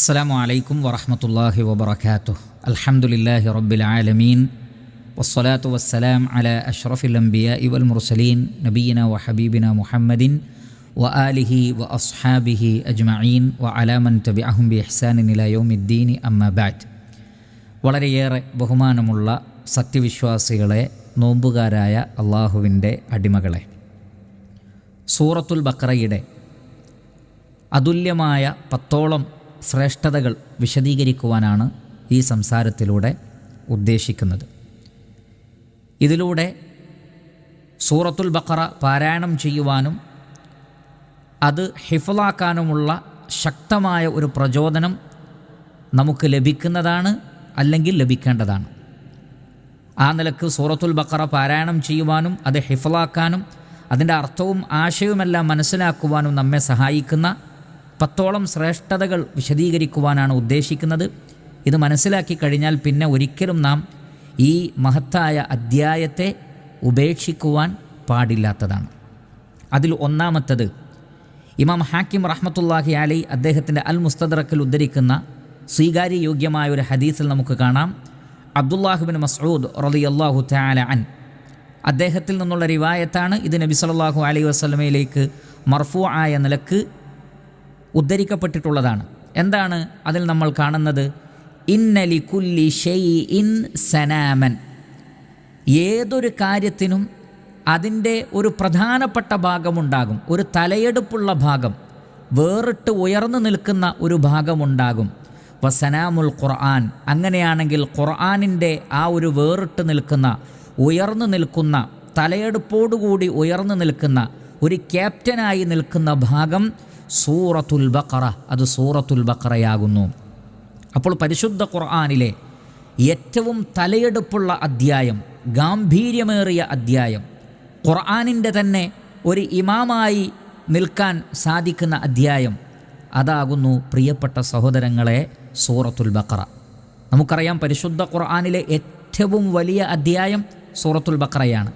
അസ്സാം അലൈക്കും വറഹമത്തല്ലാഹി വബർക്കാത്തു അലഹമുല്ലാഹി റബ്ബിൽ ആലമീൻ. വസ്സലാത്തു വസ്സലാം അല അഷ്റഫിൽ അംബിയ ഇവൽ മുർസലീൻ നബീന വ ഹബീബിന മുഹമ്മദിൻ വ ആലിഹി വ അസ്ഹാബിഹി അജ്മഈൻ വ അലാമൻ തബി അഹുംബി ഇഹ്സാനിനില യോമിദ്ദീനി അമ്മബാറ്റ് വളരെയേറെ ബഹുമാനമുള്ള സത്യവിശ്വാസികളെ നോമ്പുകാരായ അള്ളാഹുവിന്റെ അടിമകളെ. സൂറത്തുൽ ബക്രയുടെ അതുല്യമായ പത്തോളം ശ്രേഷ്ഠതകൾ വിശദീകരിക്കുവാനാണ് ഈ സംസാരത്തിലൂടെ ഉദ്ദേശിക്കുന്നത്. ഇതിലൂടെ സൂറത്തുൽ ബക്കറ പാരായണം ചെയ്യുവാനും അത് ഹിഫലാക്കാനുമുള്ള ശക്തമായ ഒരു പ്രചോദനം നമുക്ക് ലഭിക്കുന്നതാണ് അല്ലെങ്കിൽ ലഭിക്കേണ്ടതാണ്. ആ നിലയ്ക്ക് സൂറത്തുൽ ബക്കറ പാരായണം ചെയ്യുവാനും അത് ഹിഫലാക്കാനും അതിന്റെ അർത്ഥവും ആശയവുമെല്ലാം മനസ്സിലാക്കുവാനും നമ്മെ സഹായിക്കുന്ന പത്തോളം ശ്രേഷ്ഠതകൾ വിശദീകരിക്കുവാനാണ് ഉദ്ദേശിക്കുന്നത്. ഇത് മനസ്സിലാക്കി കഴിഞ്ഞാൽ പിന്നെ ഒരിക്കലും നാം ഈ മഹത്തായ അദ്ധ്യായത്തെ ഉപേക്ഷിക്കുവാൻ പാടില്ലാത്തതാണ്. അതിൽ ഒന്നാമത്തത് ഇമാം ഹാക്കിം റഹ്മത്തുല്ലാഹി അലി അദ്ദേഹത്തിന്റെ അൽ മുസ്തദറക്കിൽ ഉദ്ധരിക്കുന്ന സ്വീകാര്യയോഗ്യമായ ഒരു ഹദീസിൽ നമുക്ക് കാണാം. അബ്ദുല്ലാഹുബിൻ മസ്ഊദ് റളിയല്ലാഹു താല അൻ. അദ്ദേഹത്തിൽ നിന്നുള്ള റിവായത്താണ് ഇത് നബി സല്ലല്ലാഹു അലൈഹി വസ്ലമയിലേക്ക് മർഫു ആയ നിലയ്ക്ക് ഉദ്ധരിക്കപ്പെട്ടിട്ടുള്ളതാണ്. എന്താണ് അതിൽ നമ്മൾ കാണുന്നത്? ഇന്നലി കുല്ലി ഷെയ് ഇൻ സനാമൻ. ഏതൊരു കാര്യത്തിനും അതിന്റെ ഒരു പ്രധാനപ്പെട്ട ഭാഗമുണ്ടാകും. ഒരു തലയെടുപ്പുള്ള ഭാഗം വേറിട്ട് ഉയർന്നു നിൽക്കുന്ന ഒരു ഭാഗമുണ്ടാകും. സനാമുൽ ഖുർആൻ അങ്ങനെയാണെങ്കിൽ ഖുർആാനിന്റെ ആ ഒരു വേറിട്ട് നിൽക്കുന്ന ഉയർന്നു നിൽക്കുന്ന തലയെടുപ്പോടുകൂടി ഉയർന്നു നിൽക്കുന്ന ഒരു ക്യാപ്റ്റനായി നിൽക്കുന്ന ഭാഗം സൂറത്തുൽ ബക്കറ അത് സൂറത്തുൽ ബക്കറയാകുന്നു അപ്പോൾ പരിശുദ്ധ ഖുർആാനിലെ ഏറ്റവും തലയെടുപ്പുള്ള അധ്യായം ഗാംഭീര്യമേറിയ അധ്യായം ഖുർആാനിന്റെ തന്നെ ഒരു ഇമാമായി നിൽക്കാൻ സാധിക്കുന്ന അധ്യായം അതാകുന്നു പ്രിയപ്പെട്ട സഹോദരങ്ങളെ സൂറത്തുൽ ബക്കറ നമുക്കറിയാം പരിശുദ്ധ ഖുർആാനിലെ ഏറ്റവും വലിയ അധ്യായം സൂറത്തുൽ ബക്കറയാണ്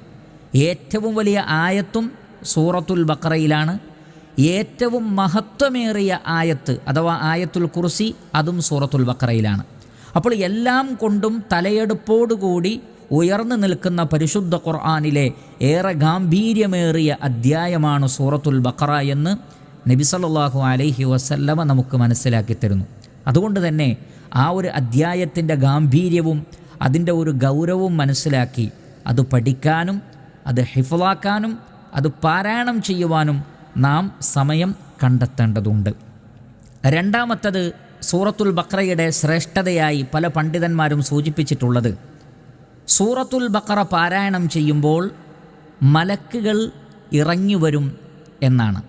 ഏറ്റവും വലിയ ആയത്തും സൂറത്തുൽ ബക്കറയിലാണ് ഏറ്റവും മഹത്വമേറിയ ആയത്ത് അഥവാ ആയത്തുൽ കുർസി അതും സൂറത്തുൽ ബക്കറയിലാണ്. അപ്പോൾ എല്ലാം കൊണ്ടും തലയെടുപ്പോടുകൂടി ഉയർന്നു നിൽക്കുന്ന പരിശുദ്ധ ഖുർആാനിലെ ഏറെ ഗാംഭീര്യമേറിയ അധ്യായമാണ് സൂറത്തുൽ ബക്കറ എന്ന് നബി സല്ലല്ലാഹു അലൈഹി വസല്ലമ നമുക്ക് മനസ്സിലാക്കി തരുന്നു. അതുകൊണ്ട് തന്നെ ആ ഒരു അധ്യായത്തിന്റെ ഗാംഭീര്യവും അതിന്റെ ഒരു ഗൗരവവും മനസ്സിലാക്കി അത് പഠിക്കാനും അത് ഹിഫലാക്കാനും അത് പാരായണം ചെയ്യുവാനും നാം സമയം കണ്ടെത്തേണ്ടതുണ്ട്. രണ്ടാമത്തത് സൂറത്തുൽ ബക്രയുടെ ശ്രേഷ്ഠതയായി പല പണ്ഡിതന്മാരും സൂചിപ്പിച്ചിട്ടുള്ളത്. സൂറത്തുൽ ബക്ര പാരായണം ചെയ്യുമ്പോൾ മലക്കുകൾ ഇറങ്ങി വരും എന്നാണ്.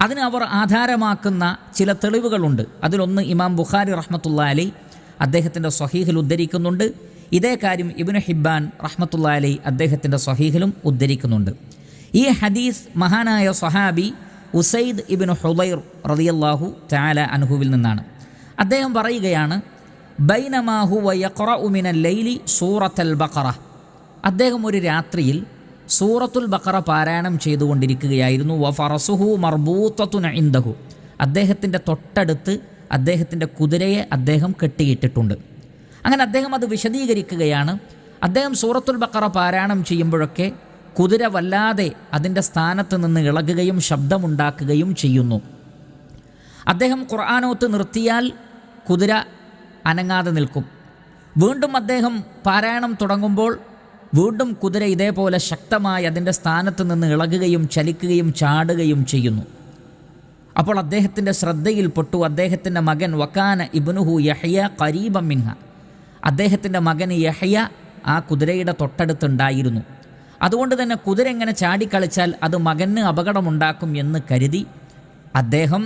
അതിന് അവർ ആധാരമാക്കുന്ന ചില തെളിവുകളുണ്ട്. അതിലൊന്ന് ഇമാം ബുഖാരി റഹ്മത്തുള്ള അലി അദ്ദേഹത്തിന്റെ സ്വഹീഹിൽ ഉദ്ധരിക്കുന്നുണ്ട്. ഇതേ കാര്യം ഇബിന് ഹിബ്ബാൻ റഹ്മത്തുള്ള അലി അദ്ദേഹത്തിന്റെ സ്വഹീഹിലും ഉദ്ധരിക്കുന്നുണ്ട്. ഈ ഹദീസ് മഹാനായ സൊഹാബി ഉസൈദ് ഇബിൻ ഹുബൈർ റതിയല്ലാഹു ചാല അൻഹുവിൽ നിന്നാണ്. അദ്ദേഹം പറയുകയാണ് ബൈനമാഹു വയഖറഉമിന ലൈലി സൂറത്തൽ ബക്കറ അദ്ദേഹം ഒരു രാത്രിയിൽ സൂറത്തുൽ ബക്കറ പാരായണം ചെയ്തുകൊണ്ടിരിക്കുകയായിരുന്നു. വ ഫറസുഹു മർബൂത്തത്തുന ഇന്ദഹു അദ്ദേഹത്തിന്റെ തൊട്ടടുത്ത് അദ്ദേഹത്തിന്റെ കുതിരയെ അദ്ദേഹം കെട്ടിയിട്ടിട്ടുണ്ട്. അങ്ങനെ അദ്ദേഹം അത് വിശദീകരിക്കുകയാണ്. അദ്ദേഹം സൂറത്തുൽ ബക്കറ പാരായണം ചെയ്യുമ്പോഴൊക്കെ കുതിര വല്ലാതെ അതിന്റെ സ്ഥാനത്ത് നിന്ന് ഇളകുകയും ശബ്ദമുണ്ടാക്കുകയും ചെയ്യുന്നു. അദ്ദേഹം ഖുർആാനോത്ത് നിർത്തിയാൽ കുതിര അനങ്ങാതെ നിൽക്കും. വീണ്ടും അദ്ദേഹം പാരായണം തുടങ്ങുമ്പോൾ വീണ്ടും കുതിര ഇതേപോലെ ശക്തമായി അതിന്റെ സ്ഥാനത്ത് നിന്ന് ഇളകുകയും ചലിക്കുകയും ചാടുകയും ചെയ്യുന്നു. അപ്പോൾ അദ്ദേഹത്തിന്റെ ശ്രദ്ധയിൽപ്പെട്ടു അദ്ദേഹത്തിന്റെ മകൻ വക്കാന ഇബ്നുഹു യഹ്യ കരീബം മിൻഹ. അദ്ദേഹത്തിന്റെ മകൻ യഹ്യ ആ കുതിരയുടെ തൊട്ടടുത്തുണ്ടായിരുന്നു. അതുകൊണ്ട് തന്നെ കുതിര എങ്ങനെ ചാടിക്കളിച്ചാൽ അത് മകന് അപകടമുണ്ടാക്കും എന്ന് കരുതി അദ്ദേഹം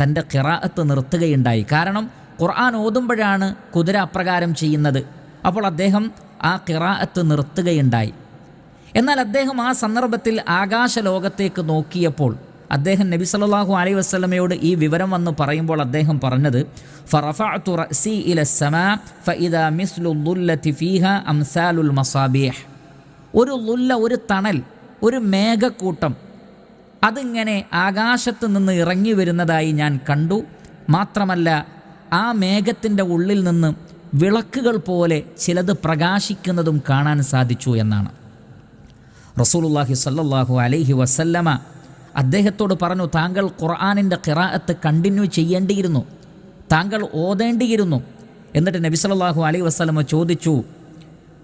തന്റെ കിറാഅത്ത് നിർത്തുകയുണ്ടായി. കാരണം ഖുർആൻ ഓതുമ്പോഴാണ് കുതിര അപ്രകാരം ചെയ്യുന്നത്. അപ്പോൾ അദ്ദേഹം ആ കിറാഅത്ത് നിർത്തുകയുണ്ടായി. എന്നാൽ അദ്ദേഹം ആ സന്ദർഭത്തിൽ ആകാശ ലോകത്തേക്ക് നോക്കിയപ്പോൾ അദ്ദേഹം നബി സല്ലല്ലാഹു അലൈഹി വസല്ലമയോട് ഈ വിവരം വന്ന് പറയുമ്പോൾ അദ്ദേഹം പറഞ്ഞത് ഫറഫഅതു റസീ ഇല സമാ ഫഇദാ മിസ്ലു ഫീഹ അംസാലുൽ മസാബീഹ്. ഒരു ലുല്ല ഒരു തണൽ ഒരു മേഘക്കൂട്ടം. അതിങ്ങനെ ആകാശത്ത് നിന്ന് ഇറങ്ങി വരുന്നതായി ഞാൻ കണ്ടു. മാത്രമല്ല ആ മേഘത്തിന്റെ ഉള്ളിൽ നിന്ന് വിളക്കുകൾ പോലെ ചിലത് പ്രകാശിക്കുന്നതും കാണാൻ സാധിച്ചു എന്നാണ്. റസൂലുല്ലാഹി സല്ലല്ലാഹു അലൈഹി വസല്ലമ അദ്ദേഹത്തോട് പറഞ്ഞു താങ്കൾ ഖുർആാനിന്റെ ഖിറാഅത്ത് കണ്ടിന്യൂ ചെയ്യേണ്ടിയിരുന്നു. താങ്കൾ ഓതേണ്ടിയിരുന്നു. എന്നിട്ട് നബി സല്ലല്ലാഹു അലൈഹി വസല്ലമ ചോദിച്ചു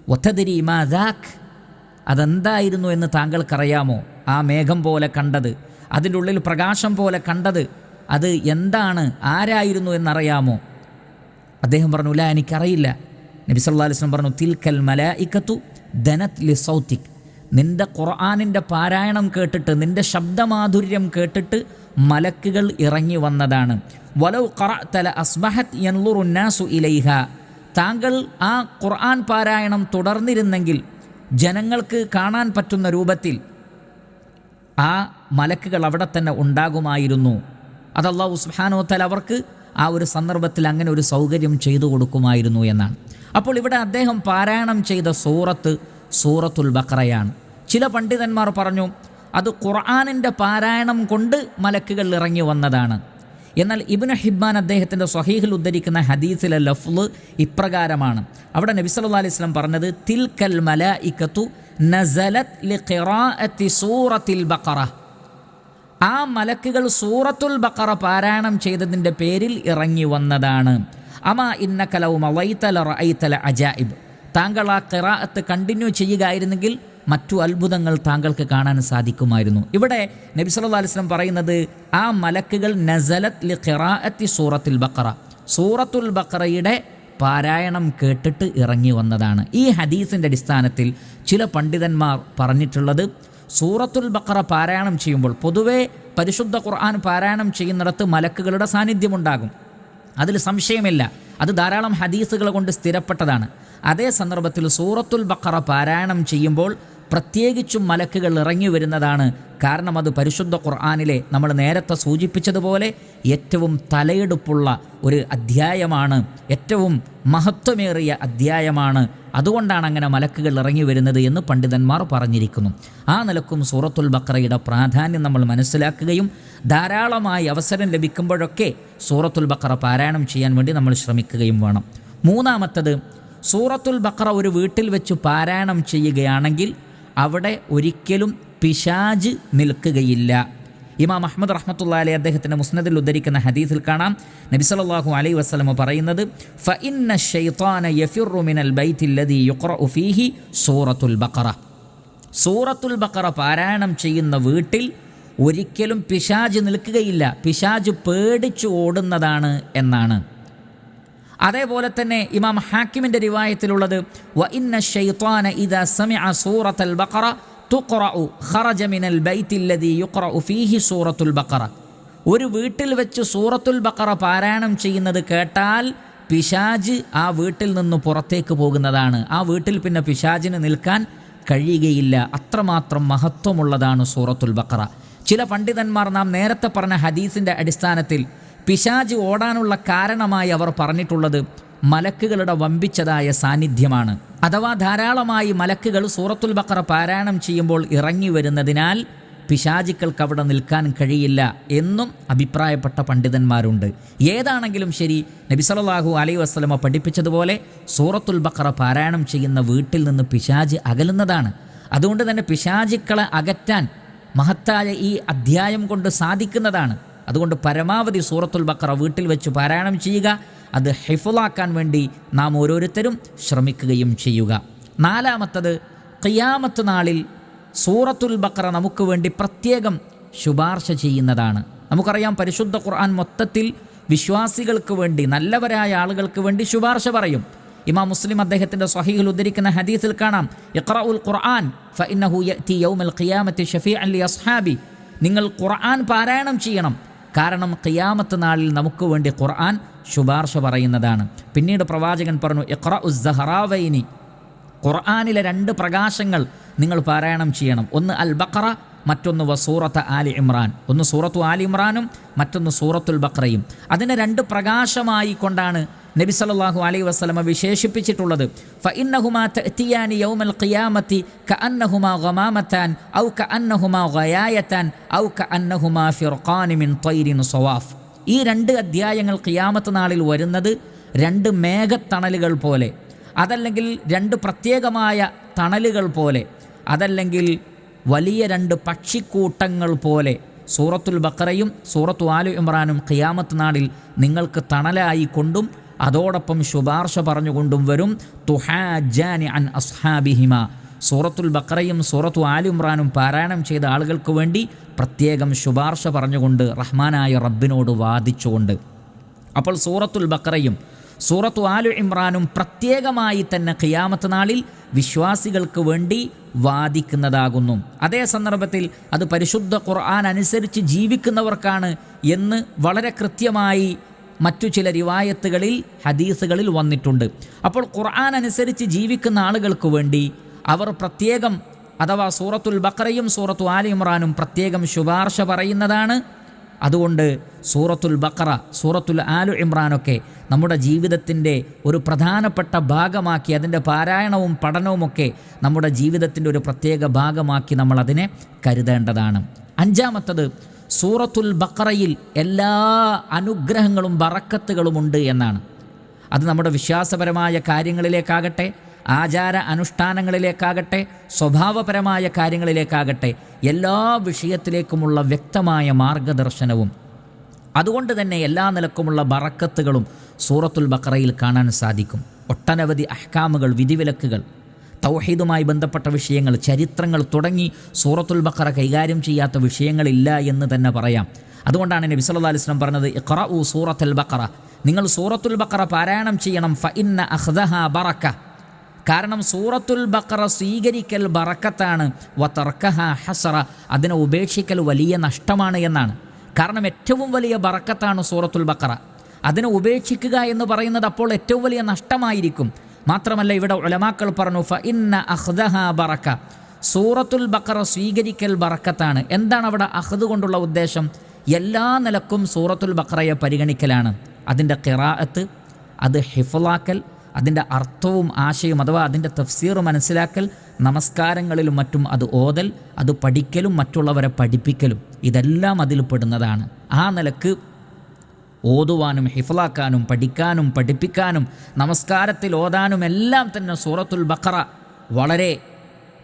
ഒത്തതിരി മാദാഖ് അതെന്തായിരുന്നു എന്ന് താങ്കൾക്കറിയാമോ? ആ മേഘം പോലെ കണ്ടത് അതിന്റെ ഉള്ളിൽ പ്രകാശം പോലെ കണ്ടത് അത് എന്താണ് ആരായിരുന്നു എന്നറിയാമോ? അദ്ദേഹം പറഞ്ഞു ഇല്ല എനിക്കറിയില്ല. നബി വസല്ലം പറഞ്ഞു തിൽക്കൽ മല ഇക്കത്തു ധനത് ലി സൗത്തിക്. നിന്റെ ഖുർആാനിന്റെ പാരായണം കേട്ടിട്ട് നിന്റെ ശബ്ദമാധുര്യം കേട്ടിട്ട് മലക്കുകൾ ഇറങ്ങി വന്നതാണ്. വലൗ തല അസ്ബഹത് യൻളുറുന്നാസു ഇലൈഹ. താങ്കൾ ആ ഖുർആൻ പാരായണം തുടർന്നിരുന്നെങ്കിൽ ജനങ്ങൾക്ക് കാണാൻ പറ്റുന്ന രൂപത്തിൽ ആ മലക്കുകൾ അവിടെ തന്നെ ഉണ്ടാകുമായിരുന്നു. അത് അള്ളാഹു അവർക്ക് ആ ഒരു സന്ദർഭത്തിൽ അങ്ങനെ ഒരു സൗകര്യം ചെയ്തു കൊടുക്കുമായിരുന്നു എന്നാണ്. അപ്പോൾ ഇവിടെ അദ്ദേഹം പാരായണം ചെയ്ത സൂറത്ത് സൂറത്തുൽ ബക്രയാണ് ചില പണ്ഡിതന്മാർ പറഞ്ഞു അത് ഖുർആാനിന്റെ പാരായണം കൊണ്ട് മലക്കുകൾ ഇറങ്ങി വന്നതാണ്. എന്നാൽ ഇബ്നു ഹിബ്ബാൻ അദ്ദേഹത്തിന്റെ സ്വഹീഹിൽ ഉദ്ധരിക്കുന്ന ഹദീസിലെ ലഫ്ല് ഇപ്രകാരമാണ്. അവിടെ നബി സല്ലു അലൈഹി സ്വലം പറഞ്ഞത് തിൽക്കൽ മലായിക്കത്തു നസലത് ലിഖിറാഅത്തി സൂറത്തിൽ ബഖറ. ആ മലക്കുകൾ സൂറത്തുൽ ബക്കറ പാരായണം ചെയ്തതിന്റെ പേരിൽ ഇറങ്ങി വന്നതാണ്. അമ ഇന്ന കലവും അവൈത്തല റൈത്തല അജായിബ് താങ്കൾ ആ കിറാഅത്ത് കണ്ടിന്യൂ ചെയ്യുകയായിരുന്നെങ്കിൽ മറ്റു അത്ഭുതങ്ങൾ താങ്കൾക്ക് കാണാൻ സാധിക്കുമായിരുന്നു. ഇവിടെ നബി സല്ലല്ലാഹു അലൈഹി വസല്ലം പറയുന്നത് ആ മലക്കുകൾ നസലത് ലി ഖിറാഅത്തി സൂറത്തുൽ ബക്കറ സൂറത്തുൽ ബക്കറയുടെ പാരായണം കേട്ടിട്ട് ഇറങ്ങി വന്നതാണ്. ഈ ഹദീസിന്റെ അടിസ്ഥാനത്തിൽ ചില പണ്ഡിതന്മാർ പറഞ്ഞിട്ടുള്ളത് സൂറത്തുൽ ബക്കറ പാരായണം ചെയ്യുമ്പോൾ പൊതുവേ പരിശുദ്ധ ഖുർആൻ പാരായണം ചെയ്യുന്നിടത്ത് മലക്കുകളുടെ സാന്നിധ്യമുണ്ടാകും. അതിൽ സംശയമില്ല. അത് ധാരാളം ഹദീസുകൾ കൊണ്ട് സ്ഥിരപ്പെട്ടതാണ്. അതേ സന്ദർഭത്തിൽ സൂറത്തുൽ ബക്കറ പാരായണം ചെയ്യുമ്പോൾ പ്രത്യേകിച്ചും മലക്കുകൾ ഇറങ്ങി വരുന്നതാണ്. കാരണം അത് പരിശുദ്ധ ഖുർആാനിലെ നമ്മൾ നേരത്തെ സൂചിപ്പിച്ചതുപോലെ ഏറ്റവും തലയെടുപ്പുള്ള ഒരു അധ്യായമാണ്. ഏറ്റവും മഹത്വമേറിയ അധ്യായമാണ്. അതുകൊണ്ടാണ് അങ്ങനെ മലക്കുകൾ ഇറങ്ങി വരുന്നത് എന്ന് പണ്ഡിതന്മാർ പറഞ്ഞിരിക്കുന്നു. ആ നിലക്കും സൂറത്തുൽ ബക്രയുടെ പ്രാധാന്യം നമ്മൾ മനസ്സിലാക്കുകയും ധാരാളമായി അവസരം ലഭിക്കുമ്പോഴൊക്കെ സൂറത്തുൽ ബക്ര പാരായണം ചെയ്യാൻ വേണ്ടി നമ്മൾ ശ്രമിക്കുകയും വേണം. മൂന്നാമത്തത് സൂറത്തുൽ ബക്ര ഒരു വീട്ടിൽ വെച്ച് പാരായണം ചെയ്യുകയാണെങ്കിൽ അവിടെ ഒരിക്കലും പിശാജ് നിൽക്കുകയില്ല. ഇമാം അഹമ്മദ് റഹ്മത്തുള്ള അലി അദ്ദേഹത്തിന്റെ മുസ്നദിൽ ഉദ്ധരിക്കുന്ന ഹദീസിൽ കാണാം. നബി സല്ലല്ലാഹു അലൈഹി വസല്ലമ പറയുന്നത് ഫഇന്ന യഫിറു മിനൽ ബൈത്തില്ലദി ഫീഹി സൂറത്തുൽ ബഖറ. സൂറത്തുൽ ബഖറ പാരായണം ചെയ്യുന്ന വീട്ടിൽ ഒരിക്കലും പിശാജ് നിൽക്കുകയില്ല. പിശാജ് പേടിച്ചു ഓടുന്നതാണ് എന്നാണ്. അതേപോലെ തന്നെ ഇമാം ഹാക്കിമിന്റെ റിവായത്തിലുള്ളത് വ ഇന്ന ഷൈത്വാന ഇദാ സമിഅ സൂറത്തൽ ബഖറ തുഖറഉ ഖറജ മിനൽ ബൈത്തില്ലദി യുഖറഉ ഫീഹി സൂറത്തുൽ ബഖറ. ഒരു വീട്ടിൽ വെച്ച് സൂറത്തുൽ ബഖറ പാരായണം ചെയ്യുന്നത് കേട്ടാൽ പിശാജ് ആ വീട്ടിൽ നിന്ന് പുറത്തേക്ക് പോകുന്നതാണ്. ആ വീട്ടിൽ പിന്നെ പിശാജിന് നിൽക്കാൻ കഴിയുകയില്ല. അത്രമാത്രം മഹത്വമുള്ളതാണ് സൂറത്തുൽ ബഖറ. ചില പണ്ഡിതന്മാർ നാം നേരത്തെ പറഞ്ഞ ഹദീസിന്റെ അടിസ്ഥാനത്തിൽ പിശാജ് ഓടാനുള്ള കാരണമായി അവർ പറഞ്ഞിട്ടുള്ളത് മലക്കുകളുടെ വമ്പിച്ചതായ സാന്നിധ്യമാണ്. അഥവാ ധാരാളമായി മലക്കുകൾ സൂറത്തുൽ ബക്കറ പാരായണം ചെയ്യുമ്പോൾ ഇറങ്ങി വരുന്നതിനാൽ പിശാചുക്കൾക്ക് അവിടെ നിൽക്കാൻ കഴിയില്ല എന്നും അഭിപ്രായപ്പെട്ട പണ്ഡിതന്മാരുണ്ട്. ഏതാണെങ്കിലും ശരി നബിസലാഹു അലൈ വസ്ലമ പഠിപ്പിച്ചതുപോലെ സൂറത്തുൽ ബക്കറ പാരായണം ചെയ്യുന്ന വീട്ടിൽ നിന്ന് പിശാജ് അകലുന്നതാണ്. അതുകൊണ്ട് തന്നെ പിശാചുക്കളെ അകറ്റാൻ മഹത്തായ ഈ അധ്യായം കൊണ്ട് സാധിക്കുന്നതാണ്. അതുകൊണ്ട് പരമാവധി സൂറത്തുൽ ബക്കറ വീട്ടിൽ വെച്ച് പാരായണം ചെയ്യുക. അത് ഹെഫുലാക്കാൻ വേണ്ടി നാം ഓരോരുത്തരും ശ്രമിക്കുകയും ചെയ്യുക. നാലാമത്തത് ഖിയാമത്ത് നാളിൽ സൂറത്തുൽ ബക്കറ നമുക്ക് വേണ്ടി പ്രത്യേകം ശുപാർശ ചെയ്യുന്നതാണ്. നമുക്കറിയാം പരിശുദ്ധ ഖുർആൻ മൊത്തത്തിൽ വിശ്വാസികൾക്ക് വേണ്ടി നല്ലവരായ ആളുകൾക്ക് വേണ്ടി ശുപാർശ പറയും. ഇമാം മുസ്ലിം അദ്ദേഹത്തിന്റെ സ്വഹീഹിൽ ഉദ്ധരിക്കുന്ന ഹദീസിൽ കാണാം ഇഖ്റഉൽ ഖുർആൻ ഫഇന്നഹു യൗമൽ ഖിയാമത്തി ഷഫീഅൻ ലി അസ്ഹാബി നിങ്ങൾ ഖുർആൻ പാരായണം ചെയ്യണം. കാരണം ഖിയാമത്ത് നാളിൽ നമുക്ക് വേണ്ടി ഖുർആൻ ശുപാർശ പറയുന്നതാണ്. പിന്നീട് പ്രവാചകൻ പറഞ്ഞു ഇഖ്റ ഉസ്സഹറാവൈനി ഖുർആാനിലെ രണ്ട് പ്രകാശങ്ങൾ നിങ്ങൾ പാരായണം ചെയ്യണം. ഒന്ന് അൽ ബക്കറ മറ്റൊന്ന് വസൂറത്ത് ആലി ഇമ്രാൻ. ഒന്ന് സൂറത്തു ആലി ഇമ്രാനും മറ്റൊന്ന് സൂറത്തുൽ ബക്രയും അതിനെ രണ്ട് പ്രകാശമായി കൊണ്ടാണ് നബി സല്ലല്ലാഹു അലൈഹി വസ്ലമ വിശേഷിപ്പിച്ചിട്ടുള്ളത്. ഈ രണ്ട് അധ്യായങ്ങൾ ഖിയാമത്ത് നാളിൽ വരുന്നത് രണ്ട് മേഘത്തണലുകൾ പോലെ. അതല്ലെങ്കിൽ രണ്ട് പ്രത്യേകമായ തണലുകൾ പോലെ. അതല്ലെങ്കിൽ വലിയ രണ്ട് പക്ഷിക്കൂട്ടങ്ങൾ പോലെ. സൂറത്തുൽ ബക്കറയും സൂറത്തു ആലു ഇമ്രാനും ഖിയാമത്ത് നാളിൽ നിങ്ങൾക്ക് തണലായി കൊണ്ടും അതോടൊപ്പം ശുപാർശ പറഞ്ഞുകൊണ്ടും വരും. തുഹാജാനി അൻ അസ്ഹാബിഹിമ. സൂറത്തുൽ ബക്കറയും സൂറത്തു ആലിമ്രാനും പാരായണം ചെയ്ത ആളുകൾക്ക് വേണ്ടി പ്രത്യേകം ശുപാർശ പറഞ്ഞുകൊണ്ട് റഹ്മാനായ റബ്ബിനോട് വാദിച്ചുകൊണ്ട് അപ്പോൾ സൂറത്തുൽ ബക്കറയും സൂറത്തു ആലു ഇമ്രാനും പ്രത്യേകമായി തന്നെ ഖിയാമത്ത് നാളിൽ വിശ്വാസികൾക്ക് വേണ്ടി വാദിക്കുന്നതാകുന്നു. അതേ സന്ദർഭത്തിൽ അത് പരിശുദ്ധ ഖുർആൻ അനുസരിച്ച് ജീവിക്കുന്നവർക്കാണ് എന്ന് വളരെ കൃത്യമായി മറ്റു ചില റിവായത്തുകളിൽ ഹദീസുകളിൽ വന്നിട്ടുണ്ട്. അപ്പോൾ ഖുർആൻ അനുസരിച്ച് ജീവിക്കുന്ന ആളുകൾക്ക് വേണ്ടി അവർ പ്രത്യേകം അഥവാ സൂറത്തുൽ ബക്രയും സൂറത്തു ആലി ഇമ്രാനും പ്രത്യേകം ശുപാർശ പറയുന്നതാണ്. അതുകൊണ്ട് സൂറത്തുൽ ബക്കറ സൂറത്തുൽ ആലു ഇമ്രാനൊക്കെ നമ്മുടെ ജീവിതത്തിന്റെ ഒരു പ്രധാനപ്പെട്ട ഭാഗമാക്കി അതിന്റെ പാരായണവും പഠനവുമൊക്കെ നമ്മുടെ ജീവിതത്തിന്റെ ഒരു പ്രത്യേക ഭാഗമാക്കി നമ്മൾ അതിനെ കരുതേണ്ടതാണ്. അഞ്ചാമത്തത് സൂറത്തുൽ ബക്കറയിൽ എല്ലാ അനുഗ്രഹങ്ങളും ബറക്കത്തുകളുമുണ്ട് എന്നാണ്. അത് നമ്മുടെ വിശ്വാസപരമായ കാര്യങ്ങളിലേക്കാകട്ടെ ആചാര അനുഷ്ഠാനങ്ങളിലേക്കാകട്ടെ സ്വഭാവപരമായ കാര്യങ്ങളിലേക്കാകട്ടെ എല്ലാ വിഷയത്തിലേക്കുമുള്ള വ്യക്തമായ മാർഗദർശനവും അതുകൊണ്ട് തന്നെ എല്ലാ നിലക്കുമുള്ള ബറക്കത്തുകളും സൂറത്തുൽ ബക്കറയിൽ കാണാൻ സാധിക്കും. ഒട്ടനവധി അഹ്കാമുകൾ വിധിവിലക്കുകൾ തൗഹീദുമായി ബന്ധപ്പെട്ട വിഷയങ്ങൾ ചരിത്രങ്ങൾ തുടങ്ങി സൂറത്തുൽ ബക്കറ കൈകാര്യം ചെയ്യാത്ത വിഷയങ്ങളില്ല എന്ന് തന്നെ പറയാം. അതുകൊണ്ടാണ് നബി സല്ലല്ലാഹു അലൈഹി വസല്ലം പറഞ്ഞത് ഇഖ്റഉ സൂറത്തുൽ ബക്കറ നിങ്ങൾ സൂറത്തുൽ ബക്കറ പാരായണം ചെയ്യണം. ഫ ഇന്ന അഖ്ദഹ ബറക്ക. കാരണം സൂറത്തുൽ ബക്കറ സ്വീകരിക്കൽ ബറക്കത്താണ്. വ തർക്കഹ ഹസറ. അതിനെ ഉപേക്ഷിക്കൽ വലിയ നഷ്ടമാണ് എന്നാണ്. കാരണം ഏറ്റവും വലിയ ബറക്കത്താണ് സൂറത്തുൽ ബക്കറ അതിനെ ഉപേക്ഷിക്കുക എന്ന് പറയുന്നത് അപ്പോൾ ഏറ്റവും വലിയ നഷ്ടമായിരിക്കും. മാത്രമല്ല ഇവിടെ ഉലമാക്കൾ പറഞ്ഞു ഫ ഇന്ന അഹ്ദഹ ബറക്ക. സൂറത്തുൽ ബക്കറ സ്വീകരിക്കൽ ബറക്കത്താണ്. എന്താണ് അവിടെ അഹ്ദ് കൊണ്ടുള്ള ഉദ്ദേശം? എല്ലാ നിലക്കും സൂറത്തുൽ ബക്കറയെ പരിഗണിക്കലാണ്. അതിന്റെ കിറാഅത്ത് അത് ഹിഫലാക്കൽ അതിന്റെ അർത്ഥവും ആശയവും അഥവാ അതിന്റെ തഫ്സീറും മനസ്സിലാക്കൽ നമസ്കാരങ്ങളിലും മറ്റും അത് ഓതൽ അത് പഠിക്കലും മറ്റുള്ളവരെ പഠിപ്പിക്കലും ഇതെല്ലാം അതിൽ പെടുന്നതാണ്. ആ നിലയ്ക്ക് ഓതുവാനും ഹിഫലാക്കാനും പഠിക്കാനും പഠിപ്പിക്കാനും നമസ്കാരത്തിൽ ഓതാനും എല്ലാം തന്നെ സൂറത്തുൽ ബക്കറ വളരെ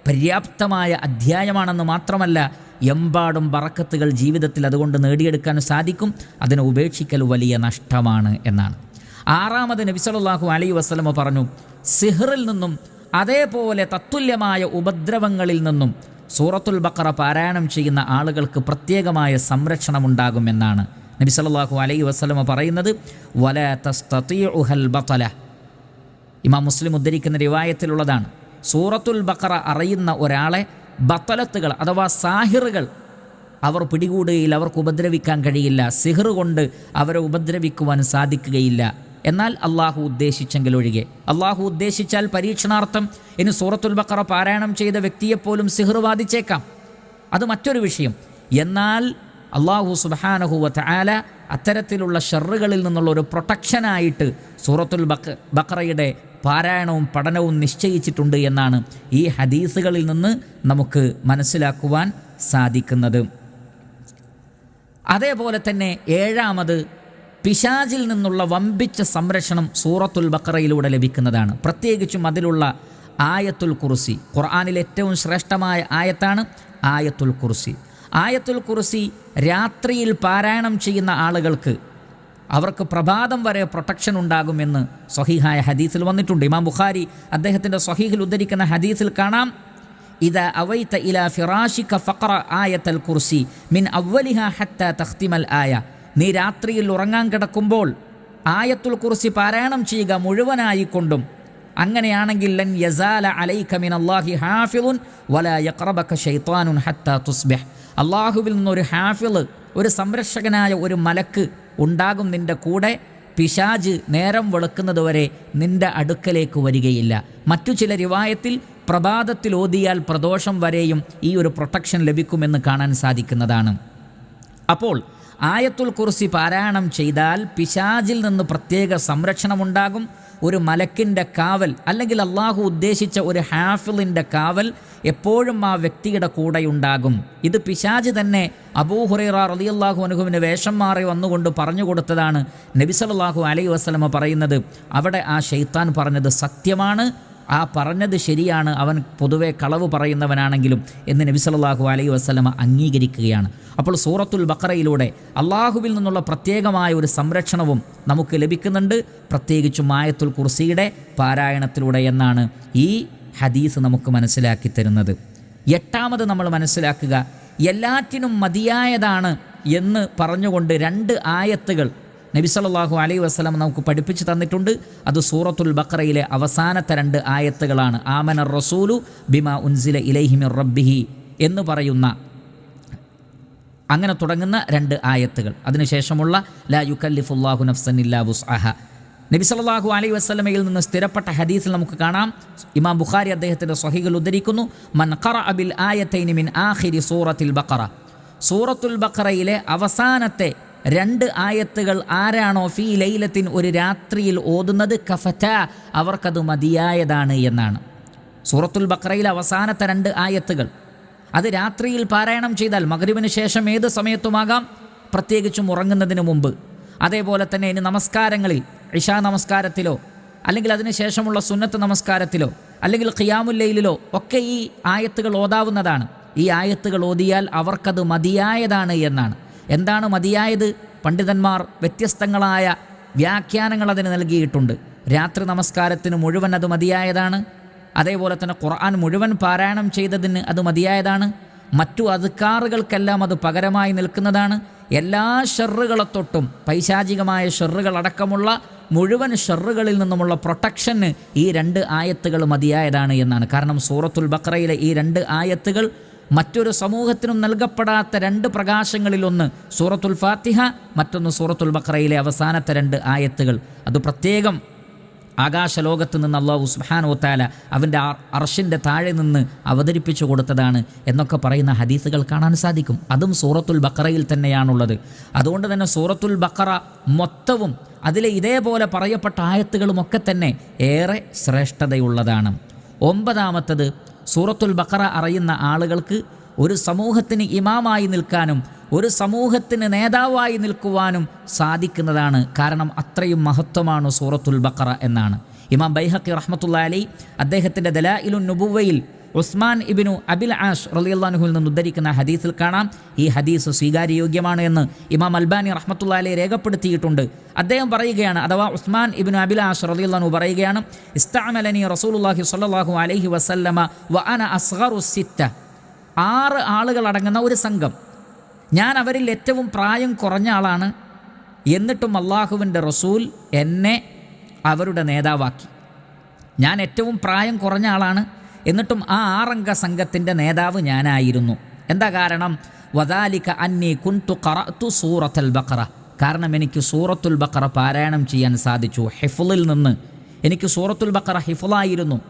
പര്യാപ്തമായ അധ്യായമാണെന്ന് മാത്രമല്ല എമ്പാടും ബറക്കത്തുകൾ ജീവിതത്തിൽ അതുകൊണ്ട് നേടിയെടുക്കാൻ സാധിക്കും. അതിനെ ഉപേക്ഷിക്കൽ വലിയ നഷ്ടമാണ് എന്നാണ്. ആറാമത് നബി സല്ലല്ലാഹു അലൈഹി വസല്ലമ പറഞ്ഞു സിഹറിൽ നിന്നും അതേപോലെ തത്തുല്യമായ ഉപദ്രവങ്ങളിൽ നിന്നും സൂറത്തുൽ ബക്കറ പാരായണം ചെയ്യുന്ന ആളുകൾക്ക് പ്രത്യേകമായ സംരക്ഷണം സംരക്ഷണമുണ്ടാകുമെന്നാണ് നബി സല്ലല്ലാഹു അലൈ വസ്ലമ പറയുന്നത്. ബത്തല ഇമാം മുസ്ലിം ഉദ്ധരിക്കുന്ന റിവായത്തിലുള്ളതാണ്. സൂറത്തുൽ ബക്കറ അറിയുന്ന ഒരാളെ ബത്തലത്തുകൾ അഥവാ സാഹിറുകൾ അവർ പിടികൂടുകയില്ല അവർക്ക് ഉപദ്രവിക്കാൻ കഴിയില്ല. സിഹർ കൊണ്ട് അവരെ ഉപദ്രവിക്കുവാൻ സാധിക്കുകയില്ല. എന്നാൽ അള്ളാഹു ഉദ്ദേശിച്ചെങ്കിൽ ഒഴികെ. അള്ളാഹു ഉദ്ദേശിച്ചാൽ പരീക്ഷണാർത്ഥം ഇനി സൂറത്തുൽ ബക്കറ പാരായണം ചെയ്ത വ്യക്തിയെപ്പോലും സിഹർ ബാധിച്ചേക്കാം അത് മറ്റൊരു വിഷയം. എന്നാൽ അള്ളാഹു സുബാനഹുവത്ത് ആല അത്തരത്തിലുള്ള ഷെറുകളിൽ നിന്നുള്ള ഒരു പ്രൊട്ടക്ഷനായിട്ട് സൂറത്തുൽ ബക്ക ബക്കറയുടെ പാരായണവും പഠനവും നിശ്ചയിച്ചിട്ടുണ്ട് എന്നാണ് ഈ ഹദീസുകളിൽ നിന്ന് നമുക്ക് മനസ്സിലാക്കുവാൻ സാധിക്കുന്നത്. അതേപോലെ തന്നെ ഏഴാമത് പിശാചിൽ നിന്നുള്ള വമ്പിച്ച സംരക്ഷണം സൂറത്തുൽ ബക്കറയിലൂടെ ലഭിക്കുന്നതാണ്. പ്രത്യേകിച്ചും അതിലുള്ള ആയത്തുൽ കുർസി. ഖുർആാനിൽ ഏറ്റവും ശ്രേഷ്ഠമായ ആയത്താണ് ആയത്തുൽ കുർസി. ആയത്തുൽ കുർസി രാത്രിയിൽ പാരായണം ചെയ്യുന്ന ആളുകൾക്ക് അവർക്ക് പ്രഭാതം വരെ പ്രൊട്ടക്ഷൻ ഉണ്ടാകുമെന്ന് സ്വഹീഹായ ഹദീസിൽ വന്നിട്ടുണ്ട്. ഇമാം ബുഖാരി അദ്ദേഹത്തിന്റെ സ്വഹീഹിൽ ഉദ്ധരിക്കുന്ന ഹദീസിൽ കാണാം. ഇത അവൈത്ത ഇല ഫിറാഷിക ഫഖറ ആയത്തൽ കുർസി മിൻ അവലിഹ ഹത്ത തഖ്തിമൽ ആയ. നീ രാത്രിയിൽ ഉറങ്ങാൻ കിടക്കുമ്പോൾ ആയത്തുൽ കുറിച്ച് പാരായണം ചെയ്യുക മുഴുവനായിക്കൊണ്ടും. അങ്ങനെയാണെങ്കിൽ ലൻ യസാല അലൈക മിൻ അല്ലാഹി ഹാഫിളുൻ ഹത്ത തുസ്ബിഹ്. അള്ളാഹുവിൽ നിന്നൊരു ഹാഫിൾ ഒരു സംരക്ഷകനായ ഒരു മലക്ക് ഉണ്ടാകും നിന്റെ കൂടെ. പിശാജ് നേരം വെളുക്കുന്നത് വരെ നിന്റെ അടുക്കലേക്ക് വരികയില്ല. മറ്റു ചില റിവായത്തിൽ പ്രഭാതത്തിൽ ഓതിയാൽ പ്രദോഷം വരെയും ഈ ഒരു പ്രൊട്ടക്ഷൻ ലഭിക്കുമെന്ന് കാണാൻ സാധിക്കുന്നതാണ്. അപ്പോൾ ആയത്തുൽ കുർസി പാരായണം ചെയ്താൽ പിശാജിൽ നിന്ന് പ്രത്യേക സംരക്ഷണമുണ്ടാകും. ഒരു മലക്കിന്റെ കാവൽ അല്ലെങ്കിൽ അള്ളാഹു ഉദ്ദേശിച്ച ഒരു ഹാഫിളിന്റെ കാവൽ എപ്പോഴും ആ വ്യക്തിയുടെ കൂടെയുണ്ടാകും. ഇത് പിശാജ് തന്നെ അബൂഹുറൈറ റളിയല്ലാഹു അനുഹുവിന് വേഷം മാറി വന്നുകൊണ്ട് പറഞ്ഞു കൊടുത്തതാണ് നബിസലാഹു അലൈ വസ്ലമ പറയുന്നത്. അവിടെ ആ ഷെയ്ത്താൻ പറഞ്ഞത് സത്യമാണ്. ആ പറഞ്ഞത് ശരിയാണ്. അവൻ പൊതുവെ കളവ് പറയുന്നവനാണെങ്കിലും എന്ന് നബി സല്ലല്ലാഹു അലൈഹി വസ്ലമ അംഗീകരിക്കുകയാണ്. അപ്പോൾ സൂറത്തുൽ ബക്കറയിലൂടെ അള്ളാഹുവിൽ നിന്നുള്ള പ്രത്യേകമായ ഒരു സംരക്ഷണവും നമുക്ക് ലഭിക്കുന്നുണ്ട്. പ്രത്യേകിച്ചും മായത്തുൽ കുർസിയുടെ പാരായണത്തിലൂടെ എന്നാണ് ഈ ഹദീസ് നമുക്ക് മനസ്സിലാക്കി തരുന്നത്. എട്ടാമത് നമ്മൾ മനസ്സിലാക്കുക എല്ലാറ്റിനും മതിയായതാണ് എന്ന് പറഞ്ഞുകൊണ്ട് രണ്ട് ആയത്തുകൾ നബി സല്ലല്ലാഹു അലൈഹി വസല്ലം നമുക്ക് പഠിപ്പിച്ചു തന്നിട്ടുണ്ട്. അത് സൂറത്തുൽ ബഖറയിലെ അവസാനത്തെ രണ്ട് ആയത്തുകളാണ്. ആമന റസൂലു ബിമ ഉൻസില ഇലൈഹിമിർ റബ്ബിഹി എന്ന് പറയുന്ന അങ്ങനെ തുടങ്ങുന്ന രണ്ട് ആയത്തുകൾ. അതിനുശേഷമുള്ള ലാ യുക്കല്ലിഫുല്ലാഹു നഫ്സൻ ഇല്ലാ വുസ്അഹ. നബി സല്ലല്ലാഹു അലൈഹി വസല്ലമയിൽ നിന്ന് സ്ഥിരപ്പെട്ട ഹദീസിൽ നമുക്ക് കാണാം. ഇമാം ബുഖാരി അദ്ദേഹത്തിന്റെ സ്വഹികൾ ഉദ്ധരിക്കുന്നു മൻ ഖറഅ അബിൽ ആയത്തൈനി മിൻ ആഖിരി സൂറത്തിൽ ബക്കറ സൂറത്തുൽ ബക്കറയിലെ അവസാനത്തെ രണ്ട് ആയത്തുകൾ ആരാണോ ഫീ ലൈലത്തിൻ ഒരു രാത്രിയിൽ ഓതുന്നത്? കഫറ്റ അവർക്കത് മതിയായതാണ് എന്നാണ്. സൂറത്തുൽ ബക്രയിൽ അവസാനത്തെ രണ്ട് ആയത്തുകൾ. അത് രാത്രിയിൽ പാരായണം ചെയ്താൽ മകരുവിന് ശേഷം ഏത് സമയത്തുമാകാം? പ്രത്യേകിച്ചും ഉറങ്ങുന്നതിന് മുമ്പ്. അതേപോലെ തന്നെ ഇനി നമസ്കാരങ്ങളിൽ ഇഷാ നമസ്കാരത്തിലോ അല്ലെങ്കിൽ അതിന് ശേഷമുള്ള സുന്നത്ത് നമസ്കാരത്തിലോ അല്ലെങ്കിൽ ഖിയാമുല്ലയിലോ ഒക്കെ ഈ ആയത്തുകൾ ഓതാവുന്നതാണ്. ഈ ആയത്തുകൾ ഓതിയാൽ അവർക്കത് മതിയായതാണ് എന്നാണ്. എന്താണ് മതിയായത്? പണ്ഡിതന്മാർ വ്യത്യസ്തങ്ങളായ വ്യാഖ്യാനങ്ങൾ അതിന് നൽകിയിട്ടുണ്ട്. രാത്രി നമസ്കാരത്തിന് മുഴുവൻ അത് മതിയായതാണ്? അതേപോലെ തന്നെ ഖുർആൻ മുഴുവൻ പാരായണം ചെയ്തതിന് അത് മതിയായതാണ്? മറ്റു അതുക്കാറുകൾക്കെല്ലാം അത് പകരമായി നിൽക്കുന്നതാണ്? എല്ലാ ഷെറുകളെ തൊട്ടും പൈശാചികമായ ഷെറുകളടക്കമുള്ള മുഴുവൻ ഷെറുകളിൽ നിന്നുമുള്ള പ്രൊട്ടക്ഷന് ഈ രണ്ട് ആയത്തുകൾ മതിയായതാണ് എന്നാണ്. കാരണം സൂറത്തുൽ ബക്രയിലെ ഈ രണ്ട് ആയത്തുകൾ മറ്റൊരു സമൂഹത്തിനും നൽകപ്പെടാത്ത രണ്ട് പ്രകാശങ്ങളിലൊന്ന് സൂറത്തുൽ ഫാത്തിഹ മറ്റൊന്ന് സൂറത്തുൽ ബക്രയിലെ അവസാനത്തെ രണ്ട് ആയത്തുകൾ. അത് പ്രത്യേകം ആകാശലോകത്ത് നിന്ന് അള്ളാഹു സുബാനോത്താല അവന്റെ അർഷിന്റെ താഴെ നിന്ന് അവതരിപ്പിച്ചു കൊടുത്തതാണ് എന്നൊക്കെ പറയുന്ന ഹദീസുകൾ കാണാൻ സാധിക്കും. അതും സൂറത്തുൽ ബക്കറയിൽ തന്നെയാണുള്ളത്. അതുകൊണ്ട് തന്നെ സൂറത്തുൽ ബക്കറ മൊത്തവും അതിലെ ഇതേപോലെ പറയപ്പെട്ട ആയത്തുകളുമൊക്കെ തന്നെ ഏറെ ശ്രേഷ്ഠതയുള്ളതാണ്. ഒമ്പതാമത്തത് സൂറത്തുൽ ബക്കറ അറിയുന്ന ആളുകൾക്ക് ഒരു സമൂഹത്തിന് ഇമാമായി നിൽക്കാനും ഒരു സമൂഹത്തിന് നേതാവായി നിൽക്കുവാനും സാധിക്കുന്നതാണ്. കാരണം അത്രയും മഹത്വമാണ് സൂറത്തുൽ ബക്കറ എന്നാണ്. ഇമാം ബൈഹക്കി റഹ്മത്തുള്ള അലി അദ്ദേഹത്തിന്റെ ദലാഇലുൻ നുബുവയിൽ ഉസ്മാൻ ഇബിനു അബിൽ ആഷ് റലിയല്ലാനുഹുൽ നിന്ന് ഉദ്ധരിക്കുന്ന ഹദീസിൽ കാണാം ഈ ഹദീസ് സ്വീകാര്യയോഗ്യമാണ് എന്ന് ഇമാം അൽബാനി റഹ്മത്തുള്ള അലി രേഖപ്പെടുത്തിയിട്ടുണ്ട്. അദ്ദേഹം പറയുകയാണ് അഥവാ ഉസ്മാൻ ഇബിനു അബിൽ ആഷ് റലിയല്ലാനു പറയുകയാണ് ഇസ്താമലനി റസൂലുല്ലാഹി സ്വല്ലല്ലാഹു അലൈഹി വസല്ലമ വ അന അസ്ഹറു സിത്ത. ആറ് ആളുകൾ അടങ്ങുന്ന ഒരു സംഘം. ഞാൻ അവരിൽ ഏറ്റവും പ്രായം കുറഞ്ഞ ആളാണ്. എന്നിട്ടും അള്ളാഹുവിന്റെ റസൂൽ എന്നെ അവരുടെ നേതാവാക്കി. ഞാൻ ഏറ്റവും പ്രായം കുറഞ്ഞ ആളാണ്. എന്നിട്ടും ആ ആറംഗ സംഘത്തിന്റെ നേതാവ് ഞാനായിരുന്നു. എന്താ കാരണം? വദാലിക അന്നി കുൻതു ഖറഅതു സൂറത്തുൽ ബക്കറ കാരണം എനിക്ക് സൂറത്തുൽ ബക്കറ പാരായണം ചെയ്യാൻ സാധിച്ചു. ഹിഫുലിൽ നിന്ന്. എനിക്ക് സൂറത്തുൽ ബക്കറ ഹിഫുലായിരുന്നു.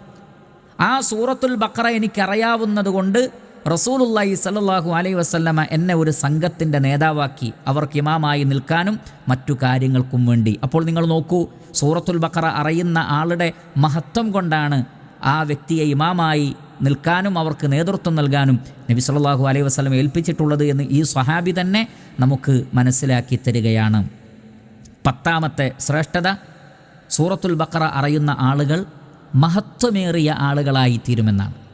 ആ സൂറത്തുൽ ബക്കറ എനിക്കറിയാവുന്നത് കൊണ്ട് റസൂലുല്ലായി സല്ലല്ലാഹു അലൈഹി വസല്ലമ എന്നെ ഒരു സംഘത്തിന്റെ നേതാവാക്കി. അവർക്ക് ഇമാമായി നിൽക്കാനും മറ്റു കാര്യങ്ങൾക്കും വേണ്ടി. അപ്പോൾ നിങ്ങൾ നോക്കൂ സൂറത്തുൽ ബക്കറ അറിയുന്ന ആളുടെ മഹത്വം കൊണ്ടാണ് ആ വ്യക്തിയെ ഇമാമായി നിൽക്കാനും അവർക്ക് നേതൃത്വം നൽകാനും നബി സല്ലാഹു അലൈഹി വസ്ലം ഏൽപ്പിച്ചിട്ടുള്ളത് എന്ന് ഈ സ്വഹാബി തന്നെ നമുക്ക് മനസ്സിലാക്കി തരികയാണ്. പത്താമത്തെ ശ്രേഷ്ഠത സൂറത്തുൽ ബക്കറ അറിയുന്ന ആളുകൾ മഹത്വമേറിയ ആളുകളായി തീരുമെന്നാണ്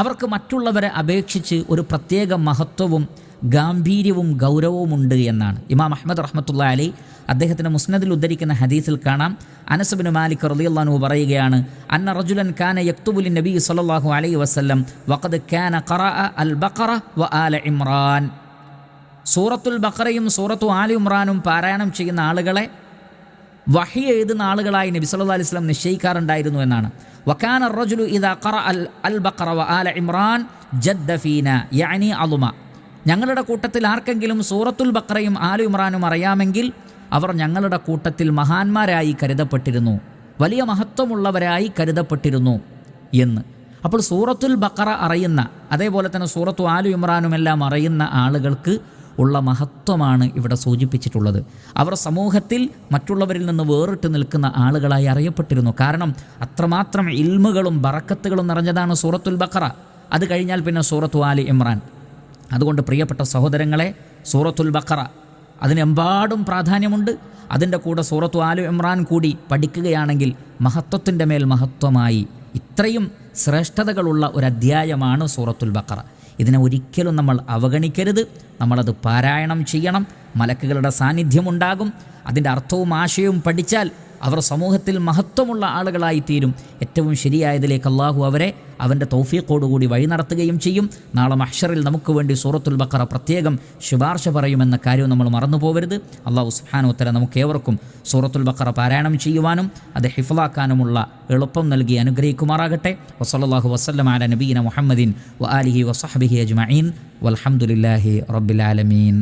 അവർക്ക് മറ്റുള്ളവരെ അപേക്ഷിച്ച് ഒരു പ്രത്യേക മഹത്വവും ഗാംഭീര്യവും ഗൗരവവും ഉണ്ട് എന്നാണ്. ഇമാം അഹമ്മദ് റഹ്മത്തുള്ള അലി അദ്ദേഹത്തിന്റെ മുസ്നദിൽ ഉദ്ധരിക്കുന്ന ഹദീസിൽ കാണാം. അനസബിൻ മാലിക് റളിയല്ലാഹു പറയുകയാണ് അന്ന റജുലൻ കാന യക്തുബുലി നബി സല്ലല്ലാഹു അലൈഹി വസ്ലം വഖദ് കാന ഖറഅ അൽ ബഖറ വ ആല ഇമ്രാൻ. സൂറത്തുൽ ബഖറയും സൂറത്തു ആലി ഇമ്രാനും പാരായണം ചെയ്യുന്ന ആളുകളെ വഹി എഴുതുന്ന ആളുകളായി നബി സല്ലല്ലാഹു അലൈഹി സ്വലം നിശ്ചയിക്കാറുണ്ടായിരുന്നു എന്നാണ്. വക്കാന റജുലു ഇദാ അൽ അൽ ബഖറ വ ആല ഇമ്രാൻ ജദ്ദ യാനി അലുമ ഞങ്ങളുടെ കൂട്ടത്തിൽ ആർക്കെങ്കിലും സൂറത്തുൽ ബഖറയും ആലു ഇമ്രാനും അറിയാമെങ്കിൽ അവർ ഞങ്ങളുടെ കൂട്ടത്തിൽ മഹാന്മാരായി കരുതപ്പെട്ടിരുന്നു. വലിയ മഹത്വമുള്ളവരായി കരുതപ്പെട്ടിരുന്നു എന്ന്. അപ്പോൾ സൂറത്തുൽ ബക്കറ അറിയുന്ന അതേപോലെ തന്നെ സൂറത്തു ആലു ഇമ്രാനുമെല്ലാം അറിയുന്ന ആളുകൾക്ക് ഉള്ള മഹത്വമാണ് ഇവിടെ സൂചിപ്പിച്ചിട്ടുള്ളത്. അവർ സമൂഹത്തിൽ മറ്റുള്ളവരിൽ നിന്ന് വേറിട്ട് നിൽക്കുന്ന ആളുകളായി അറിയപ്പെട്ടിരുന്നു. കാരണം അത്രമാത്രം ഇൽമുകളും ബറക്കത്തുകളും നിറഞ്ഞതാണ് സൂറത്തുൽ ബക്കറ അത് കഴിഞ്ഞാൽ പിന്നെ സൂറത്തു ആലി ഇമ്രാൻ. അതുകൊണ്ട് പ്രിയപ്പെട്ട സഹോദരങ്ങളെ സൂറത്തുൽ ബക്കറ അതിനെമ്പാടും പ്രാധാന്യമുണ്ട്. അതിന്റെ കൂടെ സൂറത്തു ആലു ഇമ്രാൻ കൂടി പഠിക്കുകയാണെങ്കിൽ മഹത്വത്തിന്റെ മേൽ മഹത്വമായി ഇത്രയും ശ്രേഷ്ഠതകളുള്ള ഒരു അധ്യായമാണ് സൂറത്തുൽ ബക്കറ ഇതിനെ ഒരിക്കലും നമ്മൾ അവഗണിക്കരുത്. നമ്മളത് പാരായണം ചെയ്യണം. മലക്കുകളുടെ സാന്നിധ്യമുണ്ടാകും അതിന്റെ അർത്ഥവും ആശയവും പഠിച്ചാൽ അവർ സമൂഹത്തിൽ മഹത്വമുള്ള ആളുകളായിത്തീരും. ഏറ്റവും ശരിയായതിലേക്ക് അള്ളാഹു അവരെ അവന്റെ തൗഫീഖോടുകൂടി വഴി നടത്തുകയും ചെയ്യും. നാളെ മഹ്ഷറിൽ നമുക്ക് വേണ്ടി സൂറത്തുൽ ബക്കറ പ്രത്യേകം ശുപാർശ പറയുമെന്ന കാര്യവും നമ്മൾ മറന്നു പോകരുത് അള്ളാഹു സുഹാനോത്തര നമുക്ക് ഏവർക്കും സൂറത്തുൽ ബക്കറ പാരായണം ചെയ്യുവാനും അത് ഹിഫ്ലാക്കാനുമുള്ള എളുപ്പം നൽകി അനുഗ്രഹിക്കുമാറാകട്ടെ. വസല്ലാഹു വസ്ലം ആല നബീന മുഹമ്മദീൻ വ ആലിഹി വസഹബിഹി അജ്മീൻ വലഹമുല്ലാഹി റബ്ബിലാലമീൻ